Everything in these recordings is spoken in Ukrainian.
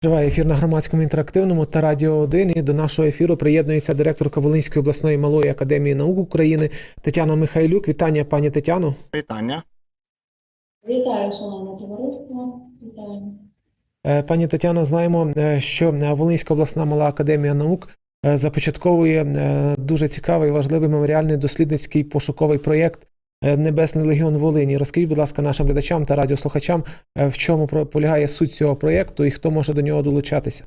Триває ефір на громадському інтерактивному та радіо 1. І до нашого ефіру приєднується директорка Волинської обласної малої академії наук України Тетяна Михайлюк. Вітання, пані Тетяно. Вітання. Вітаю, шановне товариство. Вітаю. Е, Пані Тетяно, знаємо, е, що е, Волинська обласна мала академія наук започатковує дуже цікавий, важливий меморіальний дослідницький пошуковий проєкт Небесний легіон Волині. Розкажіть, будь ласка, нашим глядачам та радіослухачам, е, в чому полягає суть цього проєкту і хто може до нього долучатися.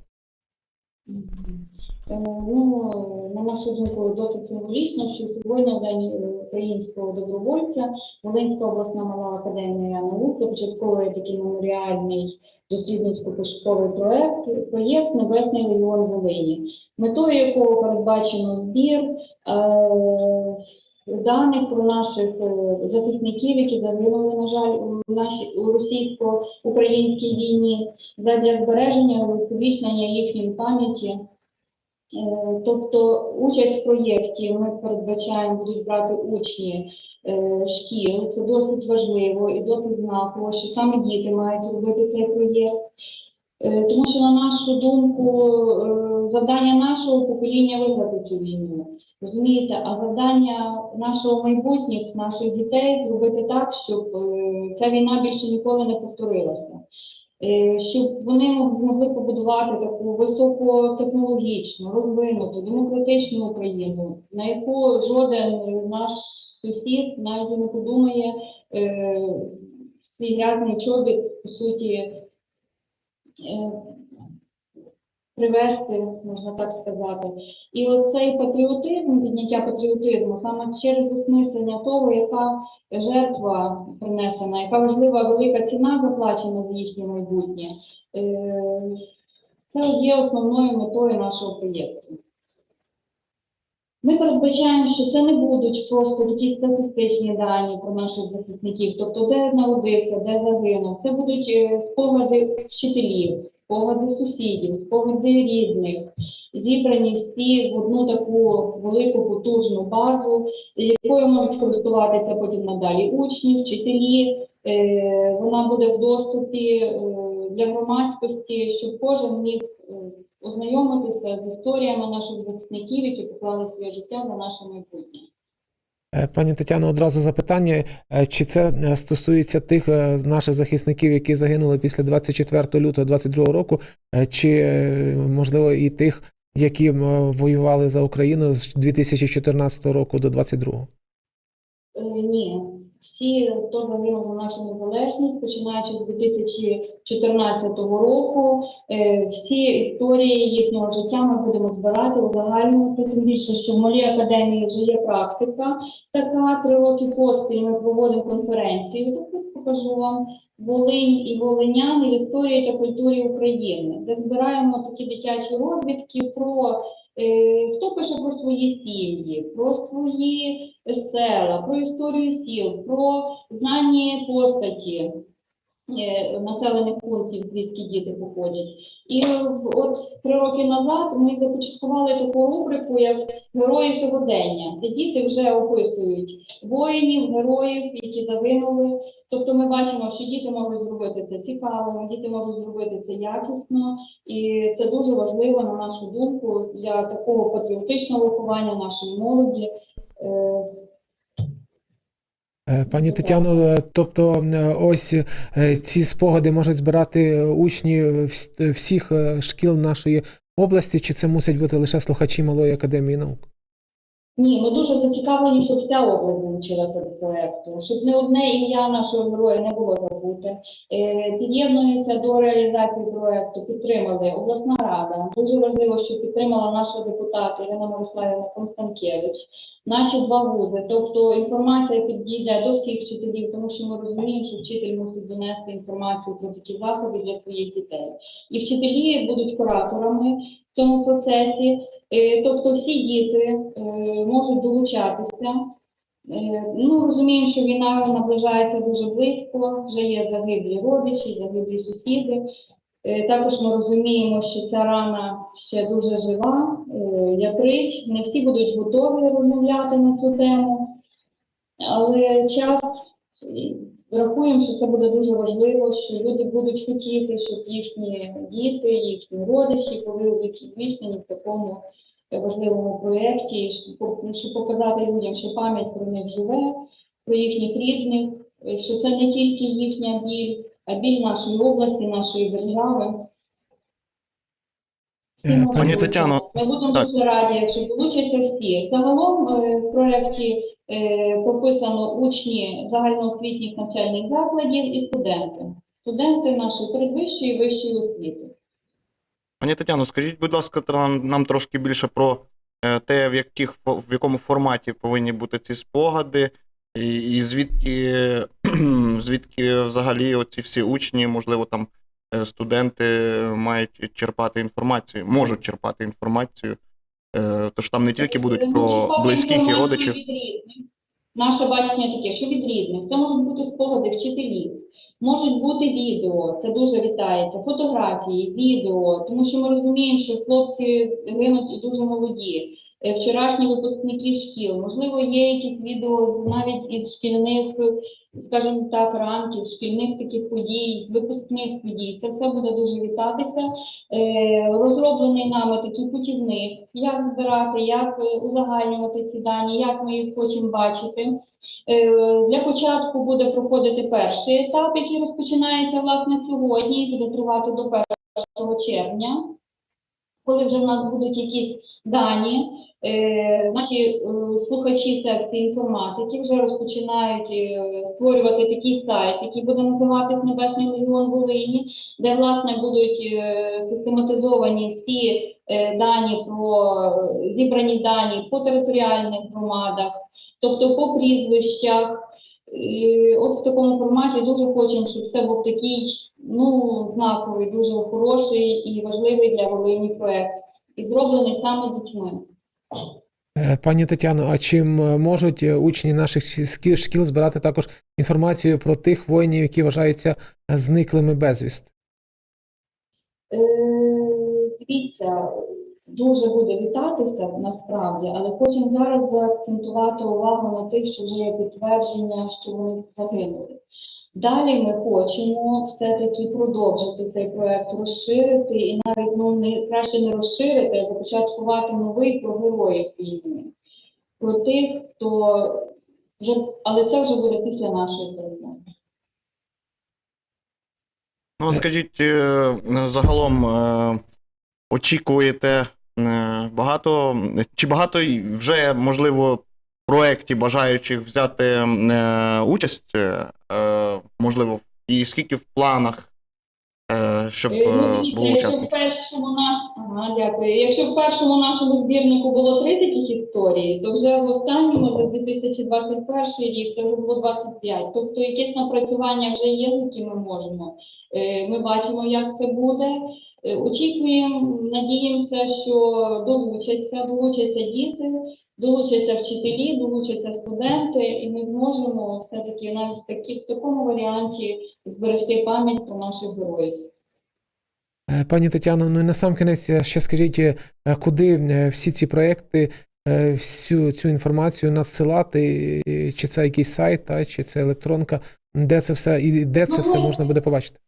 Е, Ну, на нашу думку, досить символічно, що сьогодні в День е, українського добровольця Волинська обласна мала академія наук започатковує такий меморіальний дослідницько-пошуковий проект, проєкт Небесний легіон Волині, метою якого передбачено збір е, даних про наших е, захисників, які загинули, на жаль, у нашій російсько-українській війні, задля збереження і їхньої пам'яті. Е, Тобто участь в проєкті ми передбачаємо будуть брати учні е, шкіл. Це досить важливо і досить знаково, що саме діти мають робити цей проєкт. Тому що, на нашу думку, завдання нашого покоління виграти цю війну. Розумієте, а завдання нашого майбутніх, наших дітей зробити так, щоб е, ця війна більше ніколи не повторилася. Е, щоб вони змогли побудувати таку високотехнологічну, розвинуту, демократичну Україну, на яку жоден наш сусід навіть не подумає е, свій грязний чобіт, по суті, привести, можна так сказати. І оцей патріотизм, підняття патріотизму, саме через осмислення того, яка жертва принесена, яка важлива велика ціна заплачена за їхнє майбутнє. Е, Це є основною метою нашого проєкту. Ми передбачаємо, що це не будуть просто такі статистичні дані про наших захисників, тобто де народився, де загинув. Це будуть е, спогади вчителів, спогади сусідів, спогади рідних, зібрані всі в одну таку велику потужну базу, якою можуть користуватися потім надалі учні, вчителі. Е, Вона буде в доступі е, для громадськості, щоб кожен міг ознайомитися з історіями наших захисників, які поклали своє життя за наше майбутнє. Е, Пані Тетяно, одразу запитання: е, чи це е, стосується тих наших захисників, які загинули після 24 лютого 2022 року, чи можливо і тих, які воювали за Україну з 2014 року до 2022? Е, Ні, всі, хто загинув за нашу незалежність, починаючи з 2014 року, е, всі історії їхнього життя ми будемо збирати, узагальнювати. Тим більше, що в малій академії вже є практика така. Три роки поспіль ми проводимо конференцію. Таку покажу вам Волинь і Волиняни в історії та культурі України, де збираємо такі дитячі розвідки про хто пише про свої сім'ї, про свої села, про історію сіл, про знані постаті? е, населених пунктів, звідки діти походять. І е, от три роки назад ми започаткували таку рубрику, як Герої сьогодення, де діти вже описують воїнів, героїв, які загинули. Тобто ми бачимо, що діти можуть зробити це цікаво, діти можуть зробити це якісно, і це дуже важливо, на нашу думку, для такого патріотичного виховання нашої молоді. Е, Пані Тетяно, е, тобто е, ось ці спогади можуть збирати учні всіх шкіл нашої області, чи це мусять бути лише слухачі малої академії наук? Ні, ми дуже зацікавлені, щоб вся область долучилася до проекту, щоб не одне ім'я нашого героя не було забуте. Під'єднується до реалізації проекту, підтримали обласна рада. Дуже важливо, що підтримала наша депутат Ірина Мирославівна Констанкевич, наші два вузи. Тобто інформація підійде до всіх вчителів, тому що ми розуміємо, що вчитель мусить донести інформацію про такі заходи для своїх дітей. І вчителі будуть кураторами в цьому процесі. Е, Тобто всі діти е, можуть долучатися. Е, Ну, розуміємо, що війна наближається дуже близько, вже є загиблі родичі, загиблі сусіди. Також ми розуміємо, що ця рана ще дуже жива, е, ятрить. Не всі будуть готові розмовляти на цю тему, але час Рахуємо, що це буде дуже важливо, що люди будуть хотіти, щоб їхні діти, їхні родичі були увіковічнені в такому важливому проєкті, щоб показати людям, що пам'ять про них живе, про їхніх рідних, що це не тільки їхня біль, а біль нашої області, нашої держави. Всі Е, Пані. Тетяно, Ми будемо так. дуже раді, якщо долучаться всі. Загалом е, в проєкті е, прописано учні загальноосвітніх навчальних закладів і студенти. Студенти нашої передвищої і вищої освіти. Пані Тетяно, скажіть, будь ласка, нам, нам трошки більше про те, в, яких, в якому форматі повинні бути ці спогади, і, і звідки, звідки взагалі оці всі учні, можливо, там студенти мають черпати інформацію, можуть черпати інформацію. Е, Тож там не тільки будуть про близьких і родичів. Наше бачення таке, що від різних. Це можуть бути спогади вчителів, можуть бути відео, це дуже вітається, фотографії, відео, тому що ми розуміємо, що хлопці гинуть дуже молоді. Е, Вчорашні випускники шкіл, можливо, є якісь відео з навіть із шкільних, скажімо так, ранків, шкільних таких подій, випускних подій. Це все буде дуже вітатися. Е, Розроблений нами такий путівник, як збирати, як е, узагальнювати ці дані, як ми їх хочемо бачити. Для початку буде проходити перший етап, який розпочинається власне сьогодні, і буде тривати до 1 червня, коли вже в нас будуть якісь дані. Е, Наші е, слухачі секції інформатики вже розпочинають е, створювати такий сайт, який буде називатись Небесний Легіон Волині, де власне будуть систематизовані всі дані про зібрані дані по територіальних громадах, тобто по прізвищах. І от в такому форматі дуже хочемо, щоб це був такий ну, знаковий, дуже хороший і важливий для Волині проект. І зроблений саме дітьми. Е, Пані Тетяно, а чим е, можуть е, учні наших шкіл збирати також інформацію про тих воїнів, які вважаються зниклими безвіст? Е, Дивіться, дуже буде вітатися насправді, але хочемо зараз заакцентувати увагу на тих, що вже є підтвердження, що вони загинули. Далі ми хочемо все-таки продовжити цей проект, розширити і навіть ну не краще не розширити, а започаткувати новий про героїв війни, про тих, хто вже, але це вже буде після нашої перемоги. Ну, скажіть, е, загалом е, очікуєте багато, чи багато вже, можливо, проєктів бажаючих взяти е, участь, е, можливо, і скільки в планах, е, щоб Е, е, Ну, дивіться, було якщо в першому на ага, дякую. Якщо в першому нашому збірнику було три таких історії, то вже в останньому за 2021 рік це вже було 25. Тобто якесь напрацювання вже є, з яким ми можемо. Е, Ми бачимо, як це буде. Е, Очікуємо, надіємося, що долучаться, долучаться діти, долучаться вчителі, долучаться студенти, і ми зможемо все-таки навіть такі в такому варіанті зберегти пам'ять про наших героїв. Е, Пані Тетяно, ну і на сам кінець е, ще скажіть, е, куди всі ці проекти, всю цю інформацію надсилати, чи це якийсь сайт, чи це електронка, де це все і де це все можна буде побачити?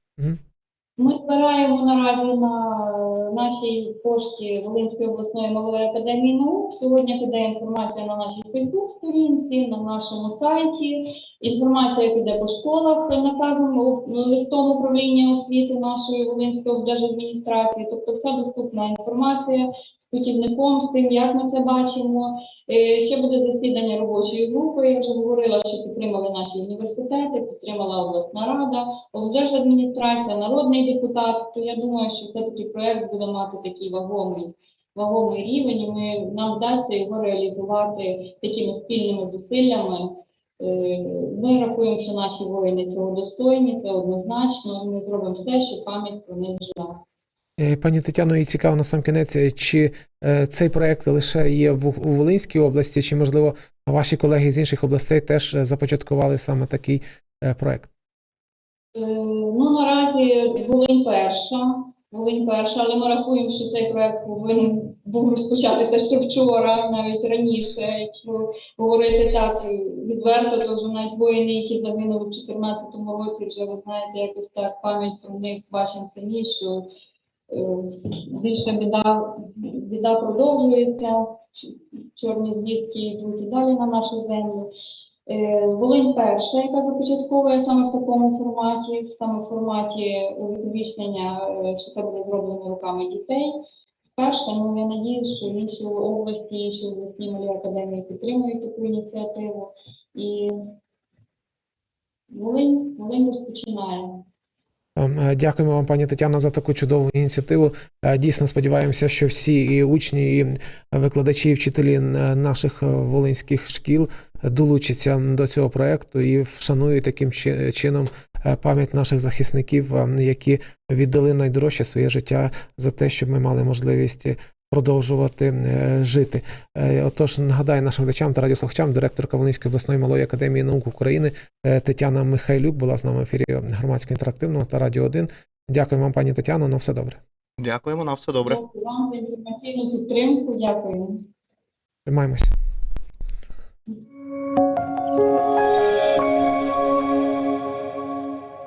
Ми збираємо наразі на нашій пошті Волинської обласної малої академії наук. Сьогодні піде інформація на нашій Фейсбук-сторінці, на нашому сайті. Інформація піде по школах наказом листом управління освіти нашої Волинської облдержадміністрації. Тобто вся доступна інформація з путівником, з тим, як ми це бачимо. Е, Ще буде засідання робочої групи. Я вже говорила, що підтримали наші університети, підтримала обласна рада, облдержадміністрація, народний депутат. То я думаю, що все таки проект буде мати такий вагомий. Вагомий рівень, і ми нам вдасться його реалізувати такими спільними зусиллями. Е, Ми рахуємо, що наші воїни цього достойні, це однозначно. Ми зробимо все, щоб пам'ять про них жила. Е, Пані Тетяно, і цікаво на сам кінець, е, чи цей проект лише є в, Волинській області, чи, можливо, ваші колеги з інших областей теж започаткували саме такий проект? Е, Ну, наразі Волинь перша, Волинь перша, але ми рахуємо, що цей проект повинен був розпочатися ще вчора, навіть раніше. Якщо говорити так відверто, то вже навіть воїни, які загинули в 2014 році, вже ви знаєте, якось так пам'ять про них бачимо самі, що е, більше біда, біда продовжується, чорні звістки йдуть і далі на нашу землю. Е, Волинь перша, яка започатковує саме в такому форматі, саме в форматі увіковічнення, е, що це буде зроблено руками дітей. Перше, ну я надіюсь, що інші області, інші обласні малі академії підтримують таку ініціативу. І Волинь, Волинь розпочинає. Ем, е, Дякуємо вам, пані Тетяно, за таку чудову ініціативу. Дійсно сподіваємося, що всі і учні, і викладачі, і вчителі наших волинських шкіл долучаться до цього проекту і вшанують таким чи- чином е, пам'ять наших захисників, е, які віддали найдорожче своє життя за те, щоб ми мали можливість продовжувати е, жити. Отож, нагадаю нашим глядачам та радіослухачам, директорка Волинської обласної малої академії наук України Тетяна Михайлюк була з нами в ефірі громадського інтерактивного та радіо 1. Дякую вам, пані Тетяно. На все добре. Дякуємо, на все добре. Дякую вам за інформаційну підтримку. Дякую. Тримаємось. Thank you.